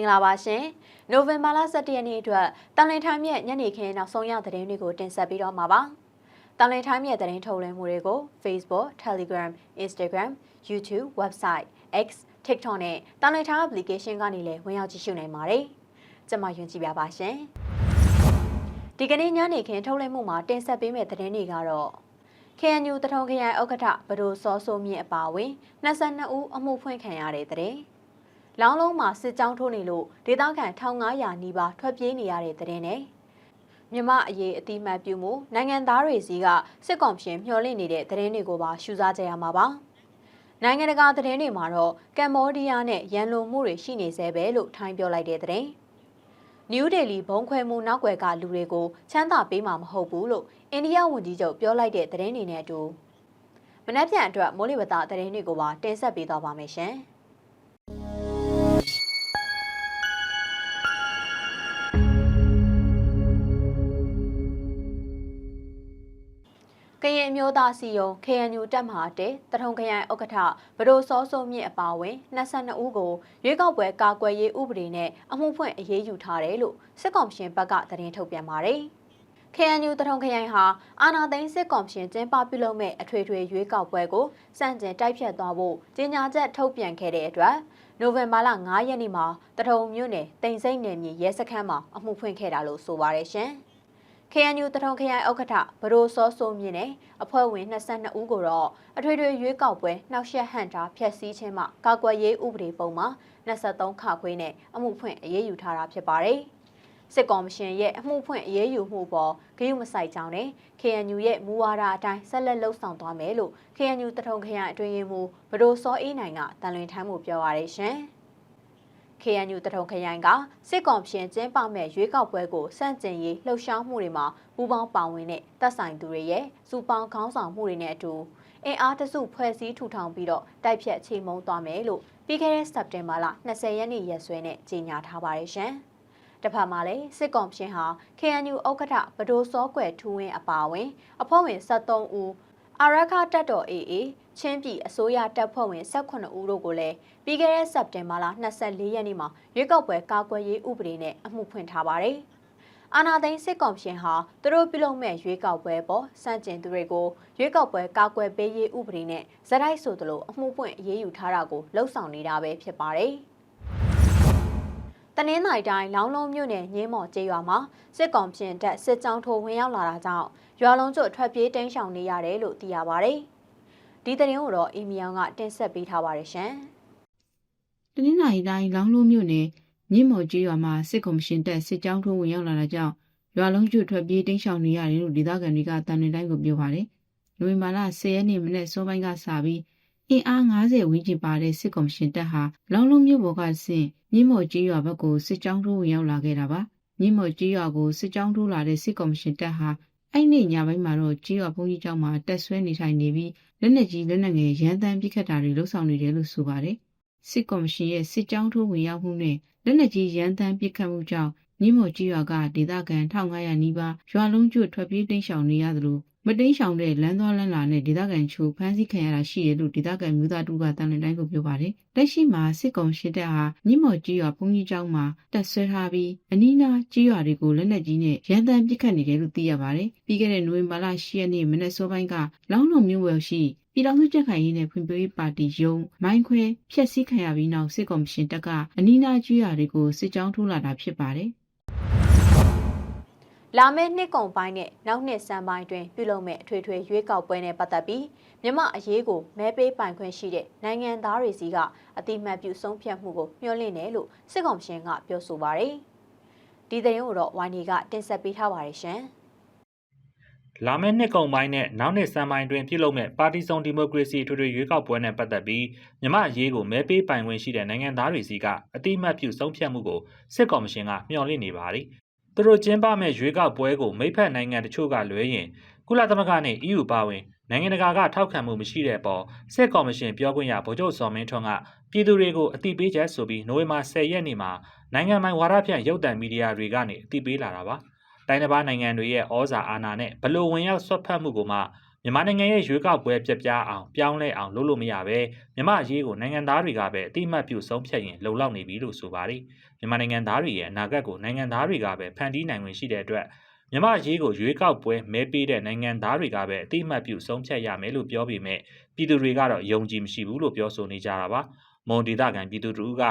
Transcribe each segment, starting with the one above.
င်္ဂလာပါရှင်နိုဝင်ဘာလ17ရက်နေ့အတွက်တန်လင်ထိုင်းမြက်ညနေခင်းနောက်ဆုံးရသတင်းတွေကိုတင်ဆက်ပြီးတော့မှာပါတန်လင်ထိုင်းမြက်သတင်းထုတ်လွှင့်မှုတွေကို Facebook, Telegram, Instagram, YouTube, website, X, TikTok နဲ့တန်လင်ထိုင်း application ကနေလည်းဝင်ရောက်ကြည့်ရှုနိုင်ပါတယ်ကျွန်မယွန်ကြည့်ပြပါရှင်ဒီကနေ့ညနေခင်းထုတ်လွှင့်မှုမှာတင်ဆက်ပေးမယ့်သတင်းတွေကတော့ KNU တထုံခရိုင်ဥက္ကဋ္ဌဘဒိုစောဆိုမြင့်အပါအဝင်22ဦးအမှုဖွင့်ခံရတဲ့တဲ့။ လောင်းလုံးမှာစစ်ကြောင်းထိုးနေလို့ဒေသခံ1500နီးပါးထွက်ပြေးနေရတဲ့တဲ့နဲ့မြမအရေးအတိမတ်ပြုမှုနိုင်ငံသားတွေစီကစစ်ကောင်ရှင်မျှော်လင့်နေတဲ့သတင်းတွေကိုပါရှုစားကြရမှာပါ။နိုင်ငံတကာသတင်းတွေမှာတော့ကမ္ဘောဒီးယားနဲ့ရန်လိုမှုတွေရှိနေသေးပဲလို့ထိုင်းပြောလိုက်တဲ့တဲ့။နယူးဒေလီဘုံခွဲမှုနောက်ွယ်ကလူတွေကိုချမ်းသာပေးမှာမဟုတ်ဘူးလို့အိန္ဒိယဝန်ကြီးချုပ်ပြောလိုက်တဲ့သတင်းတွေနဲ့အတူမနက်ဖြန်အတွက်မိုးလေဝသသတင်းတွေကိုပါတင်ဆက်ပေးသွားပါမယ်ရှင်။ ရင်အမျိုးသားစီယုံ KNU တက်မဟာတဲတထုံခရိုင်ဥက္ကဋ္ဌဗဒိုစောစုံမြင့်အပါအဝင်22ဦးကိုရွေးကောက်ပွဲကာကွယ်ရေးဥပဒေနဲ့အမှုဖွင့်အရေးယူထားတယ်လို့စစ်ကောင်ရှင်ဘက်ကသတင်းထုတ်ပြန်ပါတယ်။ KNU တထုံခရိုင်ဟာအာနာသိန်းစစ်ကောင်ရှင်ကျင်းပပြုလုပ်မဲ့အထွေထွေရွေးကောက်ပွဲကိုစန့်ကျင်တိုက်ဖြတ်သွားဖို့ကြေညာချက်ထုတ်ပြန်ခဲ့တဲ့အတွက်နိုဝင်ဘာလ9ရက်နေ့မှာတထုံမြို့နယ်တိန်စိမ့်နယ်မြေရဲစခန်းမှာအမှုဖွင့်ခဲ့တာလို့ဆိုပါရရှင်။ KNU တထုံခရိုင်ဥက္ကဋ္ဌဘရိုစောဆိုမြင့်နဲ့အဖွဲ့ဝင်22ဦးကိုတော့အထွေထွေရွေးကောက်ပွဲနှောက်ယှက်ဟန်တာဖျက်ဆီးခြင်းမှကာကွယ်ရေးဥပဒေပုံမှာ23ခခွေးနဲ့အမှုဖွင့်အရေးယူထားတာဖြစ်ပါတယ်။စစ်ကော်မရှင်ရဲ့အမှုဖွင့်အရေးယူမှုပေါ်ဂရုမစိုက်ကြောင်းနဲ့ KNU ရဲ့မူဝါဒအတိုင်းဆက်လက်လှုပ်ဆောင်သွားမယ်လို့ KNU တထုံခရိုင်အတွင်းရေးမှူးဘရိုစောအေးနိုင်ကတန်လွင်ထမ်းမှုပြောပါရရှင်။ KNU တထုံခရိုင်ကစစ်ကောင်ရှင်ကျင်းပမဲ့ရွေးကောက်ပွဲကိုစန့်ကျင်ရေးလှုပ်ရှားမှုတွေမှာပူးပေါင်းပါဝင်တဲ့တပ်ဆိုင်သူတွေရဲ့စူပေါင်းခေါင်းဆောင်မှုတွေနဲ့အတူအင်အားတစုဖွဲ့စည်းထူထောင်ပြီးတော့တိုက်ဖြတ်ချိန်မုံသွားမယ်လို့ပြီးခဲ့တဲ့စက်တင်ဘာလ20ရက်နေ့ရက်စွဲနဲ့ကြေညာထားပါတယ်ရှင်။တစ်ဖက်မှာလည်းစစ်ကောင်ရှင်ဟာ KNU ဥက္ကဋ္ဌဗဒိုစောကွယ်ထူးဝင်းအပါအဝင် အဖွဲ့ဝင်73ဦး အာရခတက်တော် AA ချင်းပြည်အစိုးရတပ်ဖွဲ့ဝင်18ဦးတို့ကိုလည်းပြီးခဲ့တဲ့စက်တင်ဘာလ24ရက်နေ့မှာရွေးကောက်ပွဲကာကွယ်ရေးဥပဒေနဲ့အမှုဖွင့်ထားပါတယ်။အာနာသိန်းစစ်ကောင်ရှင်ဟာသူတို့ပြုလုပ်မဲ့ရွေးကောက်ပွဲပေါ်စန့်ကျင်သူတွေကိုရွေးကောက်ပွဲကာကွယ်ပေးရေးဥပဒေနဲ့ဇက်တိုက်ဆိုသလိုအမှုပွင့်အရေးယူထားတာကိုလှုံ့ဆော်နေတာပဲဖြစ်ပါတယ်။တနင်္သာရီတိုင်းလောင်းလုံးမြို့နယ်ညင်းမော်ကျေးရွာမှာစစ်ကောင်ပြင်တပ်စစ်ကြောင်းထိုးဝင်ရောက်လာတာကြောင့် ရွာလုံးကျွတ်ထွက်ပြေးတိမ်းရှောင်နေရတယ်လို့သိရပါဗျ။ဒီသတင်းကိုတော့အီမီယောင်ကတင်ဆက်ပေးထားပါတယ်ရှင်။တနင်္လာရီတိုင်းလောင်းလုံးမြို့နယ်မြင့်မော်ကြီးရွာမှာစစ်ကော်မရှင်တပ်စစ်ကြောင်းထိုးဝင်ရောက်လာတာကြောင့်ရွာလုံးကျွတ်ထွက်ပြေးတိမ်းရှောင်နေရတယ်လို့ဒေသခံတွေကတန်နေတိုင်းကိုပြောပါတယ်။နိုဝင်ဘာလ10ရက်နေ့မနေ့စောပိုင်းကစပြီးအင်အား90ဝန်းကျင်ပါတဲ့စစ်ကော်မရှင်တပ်ဟာလောင်းလုံးမြို့ပေါ်ကဆင့်မြင့်မော်ကြီးရွာဘက်ကိုစစ်ကြောင်းထိုးဝင်ရောက်လာခဲ့တာပါ။မြင့်မော်ကြီးရွာကိုစစ်ကြောင်းထိုးလာတဲ့စစ်ကော်မရှင်တပ်ဟာ အဲ့နေ့ညပိုင်းမှာတော့ကြီးရွာဘုန်းကြီးကျောင်းမှာတက်ဆွဲနေထိုင်နေပြီးလက်နက်ကြီးလက်နက်ငယ်ရန်တမ်းပစ်ခတ်တာတွေလှုပ်ဆောင်နေတယ်လို့ဆိုပါတယ်။စစ်ကော်မရှင်ရဲ့စစ်ကြောင်းထိုးဝင်ရောက်မှုနဲ့လက်နက်ကြီးရန်တမ်းပစ်ခတ်မှုကြောင့်မြင်းမော်ကြီးရွာကဒေသခံ1500နီးပါးရွာလုံးကျွတ်ထွက်ပြေးတိမ်းရှောင်နေရသလို မတိမ်းရှောင်တဲ့လမ်းသွားလမ်းလာနဲ့ဒေသခံချိုဖမ်းဆီးခံရတာရှိတယ်လို့ဒေသခံမျိုးသားတူကတန်လန်တိုင်းကိုပြောပါတယ်။လက်ရှိမှာစစ်ကောင်ရှစ်တပ်ဟာမြင်းမော်ကြီးရွာဘုန်းကြီးကျောင်းမှာတပ်ဆွဲထားပြီးအနီးနားကြီးရွာတွေကိုလက်နက်ကြီးနဲ့ရန်တမ်းပစ်ခတ်နေတယ်လို့သိရပါတယ်။ပြီးခဲ့တဲ့နိုဝင်ဘာလ10ရက်နေ့မနက်စောပိုင်းကလောင်းလုံးမြို့ဝယ်ရှိပြည်တော်စုကြက်ခိုင်ရေးနဲ့ဖွံ့ဖြိုးရေးပါတီယုံမိုင်းခွဲဖျက်ဆီးခံရပြီးနောက်စစ်ကော်မရှင်တပ်ကအနီးနားကျွာတွေကိုစစ်ကြောင်းထိုးလာတာဖြစ်ပါတယ် လာမယ့်နှစ်ကုန်ပိုင်းနဲ့နောက်နှစ်စံပိုင်းတွင်ပြုလုပ်မဲ့အထွေထွေရွေးကောက်ပွဲနဲ့ပတ်သက်ပြီးမြမအရေးကိုမဲပေးပိုင်ခွင့်ရှိတဲ့နိုင်ငံသားတွေစီကအတိမတ်ပြုဆုံးဖြတ်မှုကိုမျှော်လင့်တယ်လို့စစ်ကောင်ရှင်ကပြောဆိုပါရယ်ဒီသတင်းကိုတော့ဝိုင်းဒီကတင်ဆက်ပေးထားပါတယ်ရှင်လာမယ့်နှစ်ကုန်ပိုင်းနဲ့နောက်နှစ်စံပိုင်းတွင်ပြုလုပ်မဲ့ပါတီစုံဒီမိုကရေစီထွေထွေရွေးကောက်ပွဲနဲ့ပတ်သက်ပြီးမြမအရေးကိုမဲပေးပိုင်ခွင့်ရှိတဲ့နိုင်ငံသားတွေစီကအတိမတ်ပြုဆုံးဖြတ်မှုကိုစစ်ကော်မရှင်ကမျှော်လင့်နေပါသည်။ သူတို့ကျင်းပမဲ့ရွေးကောက်ပွဲကိုမိဖက်နိုင်ငံတချို့ကလွဲရင်ကုလသမဂ္ဂနဲ့ EU ပါဝင်နိုင်ငံတကာကထောက်ခံမှုမရှိတဲ့အပေါ်စစ်ကော်မရှင်ပြောခွင့်ရဗိုလ်ချုပ်စော်မင်းထွန်းကပြည်သူတွေကိုအတိပေးချက်ဆိုပြီးနိုဝင်ဘာ10ရက်နေ့မှာနိုင်ငံပိုင်ဝါဒဖြန့်ရုပ်သံမီဒီယာတွေကနေအတိပေးလာတာပါ။တိုင်းတစ်ပါးနိုင်ငံတွေရဲ့ဩဇာအာဏာနဲ့ဘလို့ဝင်ရောက်ဆွတ်ဖက်မှုကိုမှ မြန်မာနိုင်ငံရဲ့ရွေးကောက်ပွဲပြက်ပြားအောင်ပြောင်းလဲအောင်လုပ်လို့မရပဲမြန်မာအရေးကိုနိုင်ငံသားတွေကပဲအတိအမှတ်ပြုဆုံးဖြတ်ရင်လုံလောက်နေပြီလို့ဆိုပါတယ်မြန်မာနိုင်ငံသားတွေရဲ့အနာဂတ်ကိုနိုင်ငံသားတွေကပဲဖန်တီးနိုင်ဝင်ရှိတဲ့အတွက်မြန်မာအရေးကိုရွေးကောက်ပွဲမဲပေးတဲ့နိုင်ငံသားတွေကပဲအတိအမှတ်ပြုဆုံးဖြတ်ရမယ်လို့ပြောပေမဲ့ပြည်သူတွေကတော့ယုံကြည်မရှိဘူးလို့ပြောဆိုနေကြတာပါမွန်ဒေသခံပြည်သူတို့က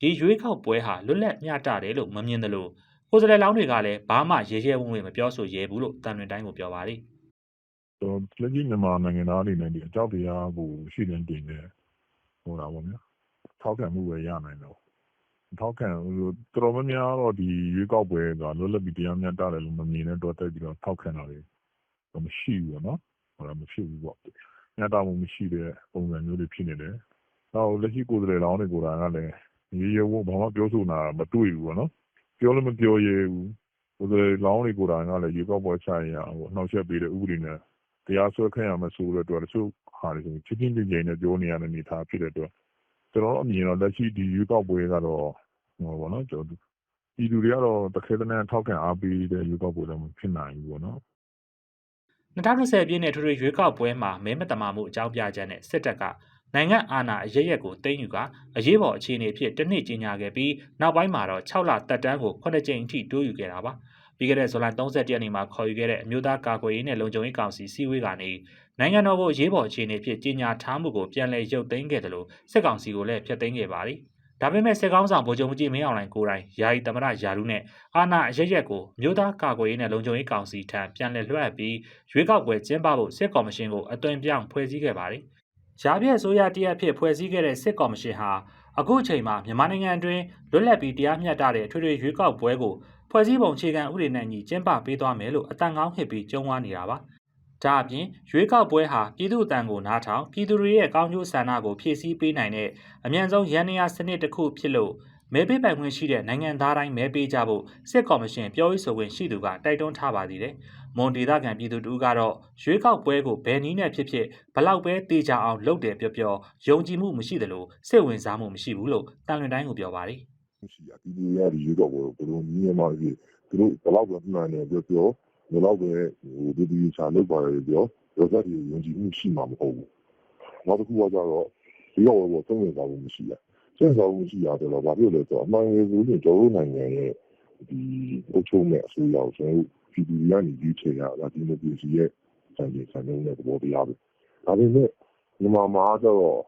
ဒီရွေးကောက်ပွဲဟာလွတ်လပ်မျှတတယ်လို့မမြင်သလိုကိုယ်စားလှယ်လောင်းတွေကလည်းဘာမှရဲရဲဝံ့ဝံ့မပြောဆိုရဲဘူးလို့တန်လွင်တိုင်းကိုပြောပါတယ်တော့ လက်ကြီးမြန်မာနိုင်ငံသားအနေနဲ့ဒီအကြောက်တရားကိုရှိတဲ့တင်နေဟိုတာပေါ့ဗျာထောက်ခံမှုပဲရနိုင်တော့ထောက်ခံဟိုတော်တော်များများတော့ဒီရွေးကောက်ပွဲကလွတ်လပ်ပြီးတရားမျှတတယ်လို့မမြင်တဲ့တော့တက်ပြီးတော့ထောက်ခံတာတွေတော့မရှိဘူးပေါ့နော်ဟိုတာမရှိဘူးပေါ့မျှတမှုမရှိတဲ့ပုံစံမျိုးတွေဖြစ်နေတယ်နောက်လက်ရှိကိုယ်စားလှယ်လောင်းတွေကိုယ်တိုင်ကလည်းရေရဲဝဘာမှပြောဆိုတာမတွေ့ဘူးပေါ့နော်ပြောလို့မပြောရဲဘူးကိုယ်စားလှယ်လောင်းတွေကိုယ်တိုင်ကလည်းရွေးကောက်ပွဲချရင်ဟိုနှောက်ယှက်ပေးတဲ့ဥပဒေနဲ့ တရားစွဲခံရမယ်ဆိုတဲ့အတွက်တချို့ဟာတွေဆိုရင်ချင်းချင်းချင်းချင်းနဲ့ပြောနေရတဲ့အနေအထားဖြစ်တဲ့အတွက်ကျွန်တော်တို့အမြင်တော့လက်ရှိဒီရွေးကောက်ပွဲကတော့ဟိုဘောနော်ကျွန်တော်ပြည်သူတွေကတော့တခဲတနန်းထောက်ခံအားပေးတဲ့ရွေးကောက်ပွဲတော့မဖြစ်နိုင်ဘူးပေါ့နော်2020ပြည့်နှစ်ထွေထွေရွေးကောက်ပွဲမှာမဲမတမာမှုအကြောင်းပြချက်နဲ့စစ်တပ်ကနိုင်ငံအာဏာအရရက်ကိုသိမ်းယူကအရေးပေါ်အခြေအနေဖြစ်တစ်နှစ်ကြီးညာခဲ့ပြီးနောက်ပိုင်းမှာတော့6လတက်တန်းကို9ကြိမ်အထိတိုးယူခဲ့တာပါ ပြီးခဲ့တဲ့ဇူလိုင်31ရက်နေ့မှာခေါ်ယူခဲ့တဲ့အမျိုးသားကာကွယ်ရေးနဲ့လုံခြုံရေးကောင်စီစည်းဝေးကနေနိုင်ငံတော်ကိုအရေးပေါ်အခြေအနေဖြစ်ကြီးညာထားမှုကိုပြန်လည်ရုပ်သိမ်းခဲ့တယ်လို့စစ်ကောင်စီကိုလည်းဖျက်သိမ်းခဲ့ပါတယ်ဒါပေမဲ့စစ်ကောင်ဆောင်ဗိုလ်ချုပ်မှုကြီးမင်းအောင်လှိုင်ကိုယ်တိုင်ယာယီသမ္မတယာရုနဲ့အာဏာအရရက်ကိုမြို့သားကာကွယ်ရေးနဲ့လုံခြုံရေးကောင်စီထံပြန်လည်လွှဲအပ်ပြီးရွေးကောက်ပွဲကျင်းပဖို့စစ်ကော်မရှင်ကိုအသွင်ပြောင်းဖွဲ့စည်းခဲ့ပါတယ်။ရာပြည့်ဆိုရတရက်ဖြစ်ဖွဲ့စည်းခဲ့တဲ့စစ်ကော်မရှင်ဟာအခုချိန်မှာမြန်မာနိုင်ငံအတွင်းလွတ်လပ်ပြီးတရားမျှတတဲ့အထွေထွေရွေးကောက်ပွဲကို ဖွဲ့စည်းပုံအခြေခံဥပဒေနဲ့ညီကျင်းပပေးသွားမယ်လို့အတန်ကောင်းဟစ်ပြီးကြုံဝါနေတာပါ။ဒါအပြင်ရွေးကောက်ပွဲဟာပြည်သူ့အတန်ကိုနားထောင်ပြည်သူတွေရဲ့ကောင်းကျိုးဆန္ဒကိုဖြည့်ဆည်းပေးနိုင်တဲ့အမြန်ဆုံးရန်နေရစနစ်တစ်ခုဖြစ်လို့မဲပေးပိုင်ခွင့်ရှိတဲ့နိုင်ငံသားတိုင်းမဲပေးကြဖို့စစ်ကော်မရှင်ပြောရေးဆိုခွင့်ရှိသူကတိုက်တွန်းထားပါသေးတယ်။မွန်ဒေသခံပြည်သူတို့ကတော့ရွေးကောက်ပွဲကိုဘယ်နည်းနဲ့ဖြစ်ဖြစ်ဘလောက်ပဲတေချာအောင်လုပ်တယ်ပြောပြောယုံကြည်မှုမရှိသလိုစိတ်ဝင်စားမှုမရှိဘူးလို့တန်လွင်တိုင်းကိုပြောပါတယ် ရှိရဒီလိုရဒီရွေးကောက်ပွဲကိုဘယ်လိုနည်းမှဖြစ်သူတို့ဘယ်လောက်ပဲမှန်တယ်ပြောပြောဘယ်လောက်ပဲဟိုဒီဒီချာလုပ်ပါလေပြောရောစက်ဒီယုံကြည်မှုရှိမှာမဟုတ်ဘူးနောက်တစ်ခုကကြတော့ဒီကောက်ပွဲကိုသုံးဝင်စားမှုမရှိရစင်စားမှုရှိရတယ်လို့ဘာဖြစ်လဲဆိုတော့အမှန်ရယ်ဆိုရင်ကျွန်တော်တို့နိုင်ငံရဲ့ဒီအုပ်ချုပ်မဲ့အစိုးရကိုကျွန်တော်တို့ပြည်သူတွေကနေဒီချေရတာဒီမိုကရေစီရဲ့စံချိန်စံနှုန်းနဲ့သဘောတရားပဲဒါပေမဲ့မြန်မာမှာကျတော့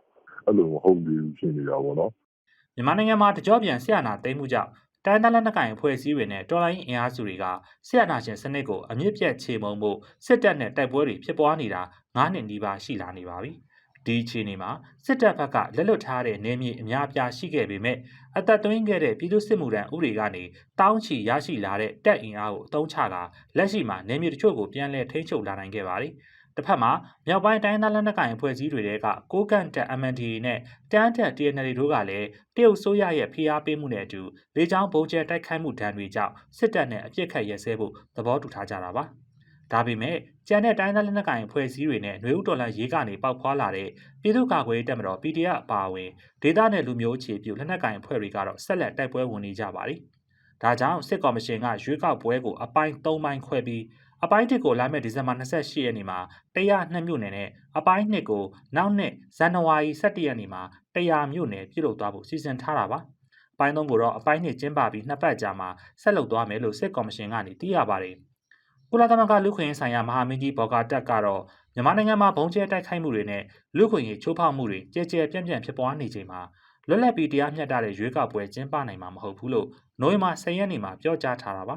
အဲ့လိုမဟုတ်ဘူးဖြစ်နေတာပေါ့နော်။ မြန်မာနိုင်ငံမှာတကြောပြန်ဆရာနာသိမ်းမှုကြောင့်တိုင်းသားလက်နက်ကိုင်အဖွဲ့အစည်းတွေနဲ့တော်လိုင်းအင်အားစုတွေကဆရာနာရှင်စနစ်ကိုအမြင့်ပြတ်ချေမှုန်းမှုစစ်တပ်နဲ့တိုက်ပွဲတွေဖြစ်ပွားနေတာ9နှစ်နီးပါးရှိလာနေပါပြီ။ဒီအခြေအနေမှာစစ်တပ်ဘက်ကလက်လွတ်ထားတဲ့နေမြေအများအပြားရှိခဲ့ပေမဲ့အသက်သွင်းခဲ့တဲ့ပြည်သူစစ်မှုထမ်းဥပဒေကနေတောင်းချီရရှိလာတဲ့တပ်အင်အားကိုအသုံးချတာလက်ရှိမှာနေမြေတချို့ကိုပြန်လည်ထိန်းချုပ်လာနိုင်ခဲ့ပါတယ်။ တစ်ဖက်မှာမြောက်ပိုင်းတိုင်းသားလက်နက်ကိုင်အဖွဲ့အစည်းတွေကကိုကန့်တက် MND နဲ့တန်းတက် TNL တို့ကလည်းတရုတ်ဆိုရရဲ့ဖိအားပေးမှုနဲ့အတူလေကြောင်းဗုံးကျဲတိုက်ခိုက်မှုဒဏ်တွေကြောင့်စစ်တပ်နဲ့အပြစ်ခတ်ရဲစဲဖို့သဘောတူထားကြတာပါ။ဒါပေမဲ့ကျန်တဲ့တိုင်းသားလက်နက်ကိုင်အဖွဲ့အစည်းတွေနဲ့ຫນွေဥတော်လန်ရေးကနေပေါက်ဖွာလာတဲ့ပြည်သူ့ကာကွယ်ရေးတပ်မတော် PDF အပါအဝင်ဒေသနဲ့လူမျိုးအခြေပြုလက်နက်ကိုင်အဖွဲ့တွေကတော့ဆက်လက်တိုက်ပွဲဝင်နေကြပါတယ်။ဒါကြောင့်စစ်ကော်မရှင်ကရွေးကောက်ပွဲကိုအပိုင်း၃ပိုင်းခွဲပြီး အပိုင်း1ကိုလာမယ့်ဒီဇင်ဘာ28ရက်နေ့မှာ102မြို့နယ်နဲ့အပိုင်း2ကိုနောက်နှစ်ဇန်နဝါရီ17ရက်နေ့မှာ100မြို့နယ်ပြုလုပ်သွားဖို့စီစဉ်ထားတာပါ။အပိုင်း3ကိုတော့အပိုင်း2ကျင်းပပြီးနှစ်ပတ်ကြာမှာဆက်လုပ်သွားမယ်လို့စစ်ကော်မရှင်ကနေသိရပါတယ်။ကုလသမဂ္ဂလူခွင့်ရေးဆိုင်ရာမဟာမင်းကြီးဘော်ကာတက်ကတော့မြန်မာနိုင်ငံမှာဘုံကျဲတိုက်ခိုက်မှုတွေနဲ့လူခွင့်ရေးချိုးဖောက်မှုတွေကြဲကြဲပြန့်ပြန့်ဖြစ်ပွားနေချိန်မှာလွတ်လပ်ပြီးတရားမျှတတဲ့ရွေးကောက်ပွဲကျင်းပနိုင်မှာမဟုတ်ဘူးလို့နိုဝင်ဘာ10ရက်နေ့မှာပြောကြားထားတာပါ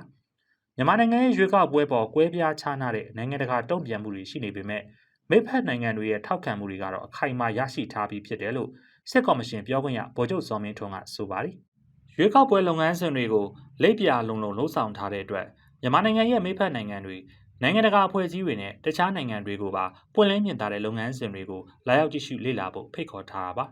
မြန်မာနိုင်ငံရဲ့ရွေးကောက်ပွဲပေါ်ကွဲပြားခြားနားတဲ့နိုင်ငံတကာတုံ့ပြန်မှုတွေရှိနေပေမဲ့မိဖက်နိုင်ငံတွေရဲ့ထောက်ခံမှုတွေကတော့အခိုင်အမာရရှိထားပြီးဖြစ်တယ်လို့စစ်ကော်မရှင်ပြောခွင့်ရဗိုလ်ချုပ်စောမင်းထွန်းကဆိုပါတယ်ရွေးကောက်ပွဲလုပ်ငန်းစဉ်တွေကိုလက်ပြလုံလုံလှုံ့ဆော်ထားတဲ့အတွက်မြန်မာနိုင်ငံရဲ့မိဖက်နိုင်ငံတွေနိုင်ငံတကာအဖွဲ့အစည်းတွေနဲ့တခြားနိုင်ငံတွေကိုပါပွင့်လင်းမြင်သာတဲ့လုပ်ငန်းစဉ်တွေကိုလာရောက်ကြည့်ရှုလေ့လာဖို့ဖိတ်ခေါ်ထားတာပါ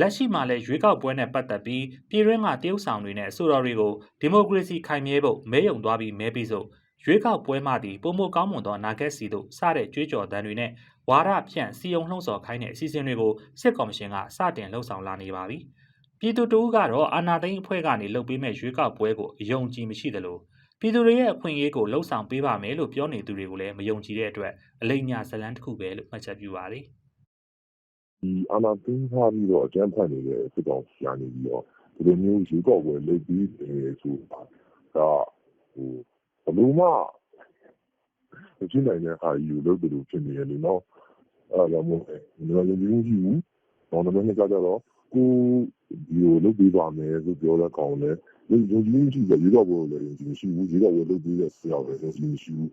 လက်ရှိမှာလည်းရွေးကောက်ပွဲနဲ့ပတ်သက်ပြီးပြည်တွင်းကတရုတ်ဆောင်တွေနဲ့အဆိုတော်တွေကိုဒီမိုကရေစီခိုင်မြဲဖို့မဲယုံသွားပြီးမဲပြီးစို့ရွေးကောက်ပွဲမှသည်ပုံမကောင်းမွန်သောအနာဂတ်စီတို့စတဲ့ကြွေးကြော်သံတွေနဲ့ဝါရဖြန့်စီယုံလှုံ့ဆော်ခိုင်းတဲ့အစီအစဉ်တွေကိုစစ်ကော်မရှင်ကစတင်လှုံ့ဆော်လာနေပါပြီပြည်သူတို့ကတော့အာဏာသိမ်းအဖွဲ့ကနေလှုပ်ပေးမဲ့ရွေးကောက်ပွဲကိုအယုံကြည်မရှိသလိုပြည်သူတွေရဲ့အခွင့်အရေးကိုလှုံ့ဆော်ပေးပါမယ်လို့ပြောနေသူတွေကိုလည်းမယုံကြည်တဲ့အတွက်အလိမ်ညာဇလန်းတစ်ခုပဲလို့မှတ်ချက်ပြုပါတယ် ဒီအာနာသိန်းထားပြီးတော့အကြမ်းဖက်နေတဲ့စစ်ကောင်စီကနေပြီးတော့ဒီလိုမျိုးရေကောက်ပွဲလုပ်ပြီးတယ်ဆိုတာဒါဟိုဘယ်လိုမှမဖြစ်နိုင်တဲ့ဟာကြီးကိုလုပ်တယ်လို့ဖြစ်နေတယ်လေနော်အဲ့ဒါကြောင့်မို့ကျွန်တော်ယုံကြည်မှုရှိဘူးတော့လည်းမကြကြတော့ကိုဒီကိုလုပ်ပြီးပါမယ်ဆိုပြောတဲ့ကောင်လည်းယုံကြည်မှုရှိတယ်ရေကောက်ပွဲကိုလည်းယုံကြည်မှုရှိဘူးရေကောက်ပွဲလုပ်ပြီးတဲ့ဆရာလည်းယုံကြည်မှုရှိဘူး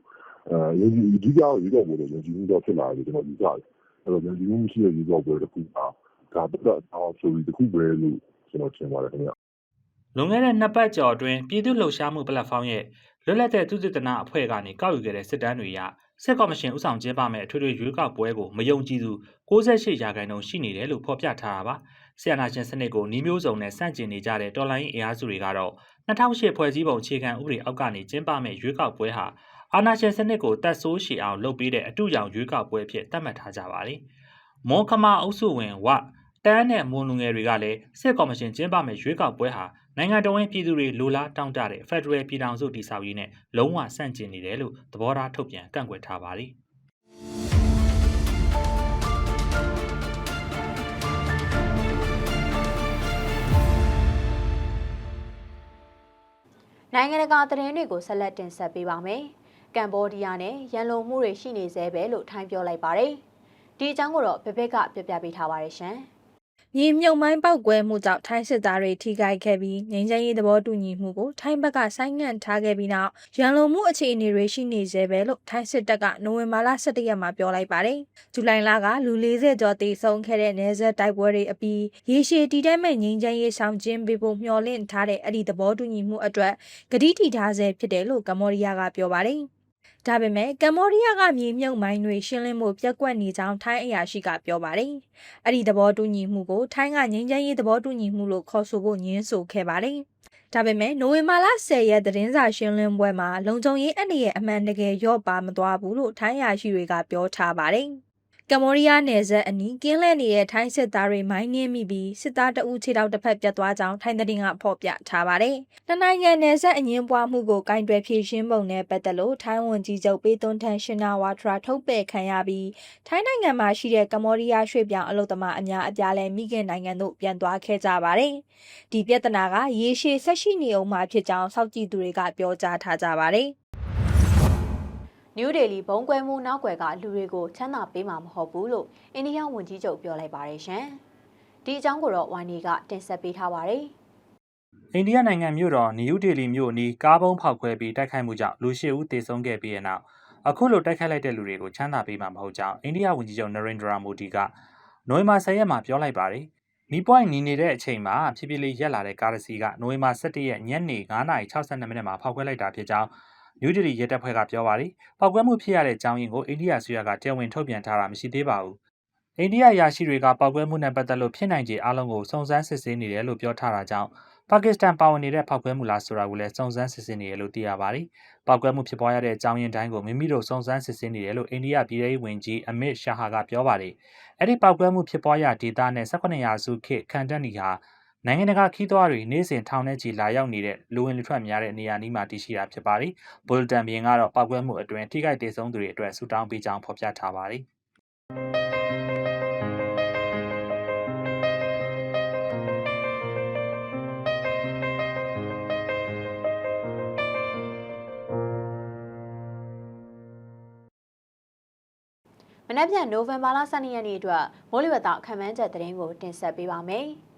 အဲယုံကြည်အဓိကရေကောက်ပွဲလည်းယုံကြည်မှုတော့ဖြစ်လာတယ်ကျွန်တော်ယူဆတယ် အဲ့တော့ဒီလိုမရှိတဲ့ရေကောက်ပွဲတစ်ခုပါဒါပတ်သက်အောင်ဆိုပြီးတစ်ခုပဲလို့ကျွန်တော်ထင်ပါတယ်ခင်ဗျာလွန်ခဲ့တဲ့နှစ်ပတ်ကျော်အတွင်းပြည်သူ့လှုပ်ရှားမှုပလက်ဖောင်းရဲ့လွတ်လပ်တဲ့သူတည်တနာအဖွဲ့ကနေကောက်ယူခဲ့တဲ့စစ်တမ်းတွေအရစစ်ကော်မရှင်ဥဆောင်ကျင်းပမဲ့အထွေထွေရွေးကောက်ပွဲကိုမယုံကြည်သူ68ရာခိုင်နှုန်းရှိနေတယ်လို့ဖော်ပြထားတာပါဆီယနာရှင်စနစ်ကိုနှီးမျိုးစုံနဲ့စန့်ကျင်နေကြတဲ့တော်လိုင်းအင်အားစုတွေကတော့2008ဖွဲ့စည်းပုံအခြေခံဥပဒေအောက်ကနေကျင်းပမဲ့ရွေးကောက်ပွဲဟာ အာဏာရှင်စနစ်ကိုတက်ဆိုးရှည်အောင်လုပ်ပေးတဲ့အတူရောင်ရွေးကောက်ပွဲအဖြစ်သတ်မှတ်ထားကြပါတယ်မွန်ခမာအုပ်စုဝင်ဝတန်းနဲ့မွန်လူငယ်တွေကလည်းစစ်ကော်မရှင်ကျင်းပမဲ့ရွေးကောက်ပွဲဟာနိုင်ငံတော်ဝင်ပြည်သူတွေလိုလားတောင်းတတဲ့ Federal ပြည်ထောင်စုတည်ဆောက်ရေးနဲ့လုံးဝဆန့်ကျင်နေတယ်လို့သဘောထားထုတ်ပြန်ကန့်ကွက်ထားပါတယ်နိုင်ငံတကာသတင်းတွေကိုဆက်လက်တင်ဆက်ပေးပါမယ်။ ကမ်ဘောဒီးယားနဲ့ရန်လိုမှုတွေရှိနေသေးပဲလို့ထိုင်းပြောလိုက်ပါတယ်။ဒီအကြောင်းကိုတော့ဘဘက်ကပြပြပေးထားပါတယ်ရှင်။မြေမြုပ်မိုင်းပောက်ကွဲမှုကြောင့်ထိုင်းစစ်သားတွေထိခိုက်ခဲ့ပြီးငြိမ်းချမ်းရေးသဘောတူညီမှုကိုထိုင်းဘက်ကဆိုင်းငံ့ထားခဲ့ပြီးနောက်ရန်လိုမှုအခြေအနေတွေရှိနေသေးပဲလို့ထိုင်းစစ်တပ်ကနိုဝင်ဘာလ17ရက်မှာပြောလိုက်ပါတယ်။ဇူလိုင်လကလူ40ကျော်တိဆုံးခဲ့တဲ့နေဆက်တိုက်ပွဲတွေအပြီးရေရှည်တည်တဲ့မဲ့ငြိမ်းချမ်းရေးဆောင်ကျင်းပေးဖို့မျှော်လင့်ထားတဲ့အဲ့ဒီသဘောတူညီမှုအတွက်ဂတိတည်ထားဆဲဖြစ်တယ်လို့ကမ္ဘောဒီးယားကပြောပါတယ်။ ဒါပေမဲ့ကမ္ဘောဒီးယားကမြေမြုပ်မိုင်းတွေရှင်းလင်းမှုပြက်ကွက်နေကြောင်းထိုင်းအရာရှိကပြောပါတယ်။အဲ့ဒီသဘောတူညီမှုကိုထိုင်းကငြိမ်းချမ်းရေးသဘောတူညီမှုလို့ခေါ်ဆိုဖို့ညှင်းဆိုခဲ့ပါတယ်။ဒါပေမဲ့နိုဝင်ဘာလ10ရက်သတင်းစာရှင်းလင်းပွဲမှာလုံခြုံရေးအန္တရာယ်အမှန်တကယ်ရော့ပါမသွားဘူးလို့ထိုင်းအရာရှိတွေကပြောထားပါတယ်။ ကမ္ဘောဒီးယားနယ်စပ်အနီးကင်းလှည့်နေတဲ့ထိုင်းစစ်သားတွေမိုင်းနင်းမိပြီးစစ်သားတအုပ်ခြေထောက်တစ်ဖက်ပြတ်သွားကြောင်းထိုင်းသတင်းကဖော်ပြထားပါတယ်။နှစ်နိုင်ငံနယ်စပ်အငင်းပွားမှုကိုကင်တွယ်ဖြေရှင်းပုံနဲ့ပတ်သက်လို့ထိုင်းဝန်ကြီးချုပ်ပေသွန်ထန်ရှင်နာဝါထရာထုတ်ပယ်ခံရပြီးထိုင်းနိုင်ငံမှာရှိတဲ့ကမ္ဘောဒီးယားရွှေ့ပြောင်းအလုပ်သမားအများအပြားလည်းမိခင်နိုင်ငံသို့ပြန်သွားခဲ့ကြပါတယ်။ဒီပြဿနာကရေရှည်ဆက်ရှိနေအောင်မှာဖြစ်ကြောင်းစောင့်ကြည့်သူတွေကပြောကြားထားကြပါတယ်။ နယူးဒေလီဘုံကွဲမှုနောက်ွယ်ကလူတွေကိုချမ်းသာပေးမှာမဟုတ်ဘူးလို့အိန္ဒိယဝန်ကြီးချုပ်ပြောလိုက်ပါတယ်ရှင်။ဒီအကြောင်းကိုတော့ဝိုင်းနေကတင်ဆက်ပေးထားပါတယ်။အိန္ဒိယနိုင်ငံမြို့တော်နယူးဒေလီမြို့အနီးကားဘုံဖောက်ခွဲပြီးတိုက်ခိုက်မှုကြောင့်လူရှစ်ဦးသေဆုံးခဲ့ပြီးတဲ့နောက်အခုလိုတိုက်ခိုက်လိုက်တဲ့လူတွေကိုချမ်းသာပေးမှာမဟုတ်ကြောင်းအိန္ဒိယဝန်ကြီးချုပ်နရင်ဒရာမိုဒီကနိုဝင်ဘာ10ရက်မှာပြောလိုက်ပါတယ်။မီပွိုင်းနီနေတဲ့အချိန်မှာဖြည်းဖြည်းလေးရက်လာတဲ့ကားတစ်စီးကနိုဝင်ဘာ17ရက်ညနေ9:62မိနစ်မှာဖောက်ခွဲလိုက်တာဖြစ်ကြောင်း နယူးဒေလီရဲတပ်ဖွဲ့ကပြောပါတယ်။ပောက်ကွဲမှုဖြစ်ရတဲ့အကြောင်းရင်းကိုအိန္ဒိယဆွေရကတရားဝင်ထုတ်ပြန်ထားတာမရှိသေးပါဘူး။အိန္ဒိယရာရှိတွေကပောက်ကွဲမှုနဲ့ပတ်သက်လို့ဖြစ်နိုင်ခြေအလုံးကိုစုံစမ်းစစ်ဆေးနေတယ်လို့ပြောထားတာကြောင့်ပါကစ္စတန်ပါဝင်နေတဲ့ဖောက်ကွဲမှုလားဆိုတာကိုလည်းစုံစမ်းစစ်ဆေးနေတယ်လို့သိရပါတယ်။ပောက်ကွဲမှုဖြစ်ပွားရတဲ့အကြောင်းရင်းတိုင်းကိုမိမိတို့စုံစမ်းစစ်ဆေးနေတယ်လို့အိန္ဒိယပြည်ထောင်ဝင်ကြီးအမစ်ရှာဟာကပြောပါတယ်။အဲ့ဒီပောက်ကွဲမှုဖြစ်ပွားရဒေသနဲ့18ရာစုခေတ်ခန်တက်နီဟာ နိုင်ငံတကာခီးသွွားတွေနေ့စဉ်ထောင်ထဲကြီးလာရောက်နေတဲ့လူဝင်လူထွက်များတဲ့နေရာနီးမှာတည်ရှိတာဖြစ်ပါတယ်။ဘူလတန်ဘီယင်ကတော့ပောက်ကွဲမှုအတွင်းထိခိုက်ဒေဆုံးသူတွေအတွက်ဆူတောင်းပေးကြောင်းဖော်ပြထားပါတယ်။မနက်ဖြန်နိုဝင်ဘာလ12ရက်နေ့အတွက်မိုးလေဝသအခမ်းအနားချက်သတင်းကိုတင်ဆက်ပေးပါမယ်။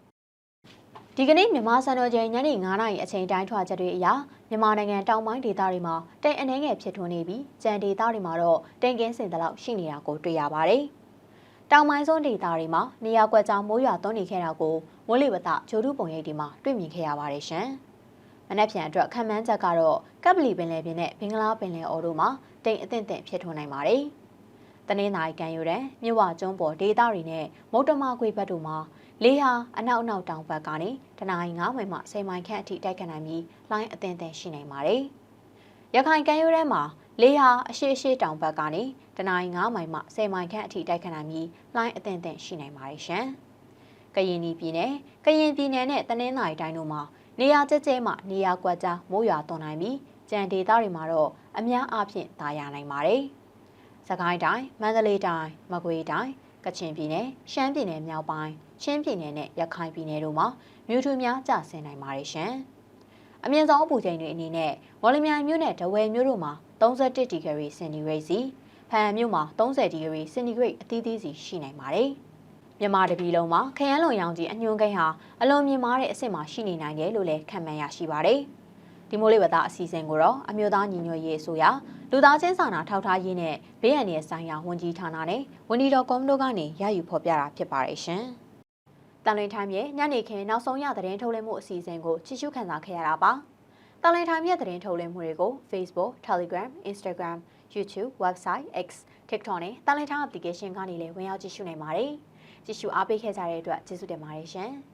ဒီကနေ့မြန်မာစံတော်ချိန်ညနေ9:00နာရီအချိန်တိုင်းထွာချက်တွေအရမြန်မာနိုင်ငံတောင်ပိုင်းဒေသတွေမှာတိမ်အနေငယ်ဖြစ်ထွန်းနေပြီးကြံဒေသတွေမှာတော့တိမ်ကင်းစင်တလောက်ရှိနေတာကိုတွေ့ရပါတယ်။တောင်ပိုင်းစွန်းဒေသတွေမှာနေရာကွက်ကြားမိုးရွာသွန်းနေခဲ့တာကိုမိုးလေဝသဂျိုးတုပုံရိပ်ဒီမှာတွေ့မြင်ခဲ့ရပါတယ်ရှင်။မနက်ဖြန်အတွက်ခံမှန်းချက်ကတော့ကပ်ပလီပင်လယ်ပြင်နဲ့ဘင်္ဂလားပင်လယ်အော်တို့မှာတိမ်အထင်ထင်ဖြစ်ထွန်းနိုင်ပါတယ်။တနင်္သာရီကံယူတဲ့မြဝကျွန်းပေါ်ဒေသတွေနဲ့မုတ်တမခွေဘက်တို့မှာ လေဟာအနောက်အနောက်တောင်ဘက်ကနေတနင်္လာ9မိုင်မှ10မိုင်ခန့်အထိတိုက်ခတ်နိုင်ပြီးလိုင်းအသင်သင်ရှိနိုင်ပါတယ်။ရခိုင်ကံယူတဲ့မှာလေဟာအရှိအရှိတောင်ဘက်ကနေတနင်္လာ9မိုင်မှ10မိုင်ခန့်အထိတိုက်ခတ်နိုင်ပြီးလိုင်းအသင်သင်ရှိနိုင်ပါတယ်ရှင်။ကရင်ပြည်နယ်ကရင်ပြည်နယ်နဲ့တနင်္သာရီတိုင်းတို့မှာနေရာကျကျဲမှနေရာကွက်ကြားမိုးရွာသွန်းနိုင်ပြီးကြံဒေသတွေမှာတော့အများအားဖြင့်သာယာနိုင်ပါတယ်။စကိုင်းတိုင်းမန္တလေးတိုင်းမကွေးတိုင်းကချင်ပြည်နယ်ရှမ်းပြည်နယ်မြောက်ပိုင်း ချင်းပြည်နယ်နဲ့ရခိုင်ပြည်နယ်တို့မှာမြို့ထူများကျဆင်းနိုင်ပါတယ်ရှင်။အမြင့်ဆုံးအပူချိန်တွေအနေနဲ့ဝေါ်လမြိုင်မြို့နဲ့ဒဝယ်မြို့တို့မှာ31ဒီဂရီစင်တီဂရိတ်စီဖန်မြို့မှာ30ဒီဂရီစင်တီဂရိတ်အသီးသီးစီရှိနိုင်ပါတယ်။မြန်မာတပြည်လုံးမှာခရမ်းလွန်ရောင်ကြီးအညွှန်းကိန်းဟာအလွန်မြင့်မားတဲ့အဆင့်မှာရှိနေနိုင်တယ်လို့လည်းခန့်မှန်းရရှိပါတယ်။ဒီမိုးလေဝသအစီအစဉ်ကိုတော့အမျိုးသားညီညွတ်ရေးအစိုးရလူသားချင်းစာနာထောက်ထားရေးနဲ့ဘေးအန္တရာယ်ဆိုင်ရာဝန်ကြီးဌာနနဲ့ဝန်ကြီးတော်ကွန်မတို့ကနေရယူဖော်ပြတာဖြစ်ပါတယ်ရှင်။ တန်လွင်ထိုင်းရဲ့ညနေခင်းနောက်ဆုံးရသတင်းထုတ်လွှင့်မှုအစီအစဉ်ကိုချစ်ရှုခံစားခဲ့ရတာပါ။တန်လွင်ထိုင်းရဲ့သတင်းထုတ်လွှင့်မှုတွေကို Facebook, Telegram, Instagram, YouTube, Website, X, TikTok နဲ့တန်လွင်ထိုင်း application ကနေလည်းဝင်ရောက်ကြည့်ရှုနိုင်ပါတယ်။ကြည့်ရှုအားပေးခဲ့ကြတဲ့အတွက်ကျေးဇူးတင်ပါတယ်ရှင်။